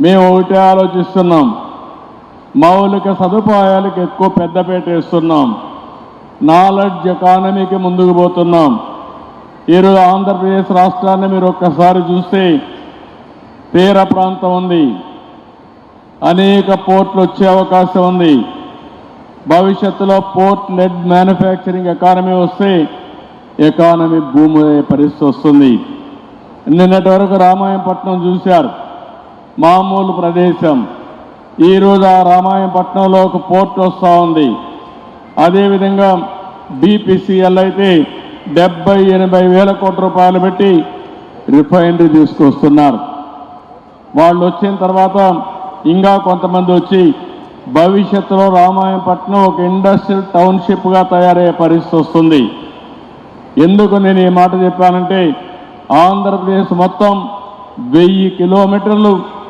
మేము ఒకటే ఆలోచిస్తున్నాం. మౌలిక సదుపాయాలకు ఎక్కువ పెద్దపేట వేస్తున్నాం. నాలెడ్జ్ ఎకానమీకి ముందుకు పోతున్నాం. ఈరోజు ఆంధ్రప్రదేశ్ రాష్ట్రాన్ని మీరు ఒక్కసారి చూస్తే తీర ప్రాంతం ఉంది. అనేక పోర్ట్లు వచ్చే అవకాశం ఉంది. భవిష్యత్తులో పోర్ట్ లెడ్ మ్యానుఫ్యాక్చరింగ్ ఎకానమీ వస్తే ఎకానమీ భూమి పరిస్థితి వస్తుంది. నిన్నటి వరకు రామాయణపట్నం చూశారు. మామూలు ప్రదేశం. ఈరోజు ఆ రామాయణపట్నంలో ఒక పోర్ట్ వస్తూ ఉంది. అదేవిధంగా బీపీసీఎల్ అయితే డెబ్బై ఎనభై వేల కోట్ల రూపాయలు పెట్టి రిఫైనరీ తీసుకొస్తున్నారు. వాళ్ళు వచ్చిన తర్వాత ఇంకా కొంతమంది వచ్చి భవిష్యత్తులో రామాయణపట్నం ఒక ఇండస్ట్రియల్ టౌన్షిప్గా తయారయ్యే పరిస్థితి వస్తుంది. ఎందుకు నేను ఈ మాట చెప్పానంటే ఆంధ్రప్రదేశ్ మొత్తం వెయ్యి కిలోమీటర్లు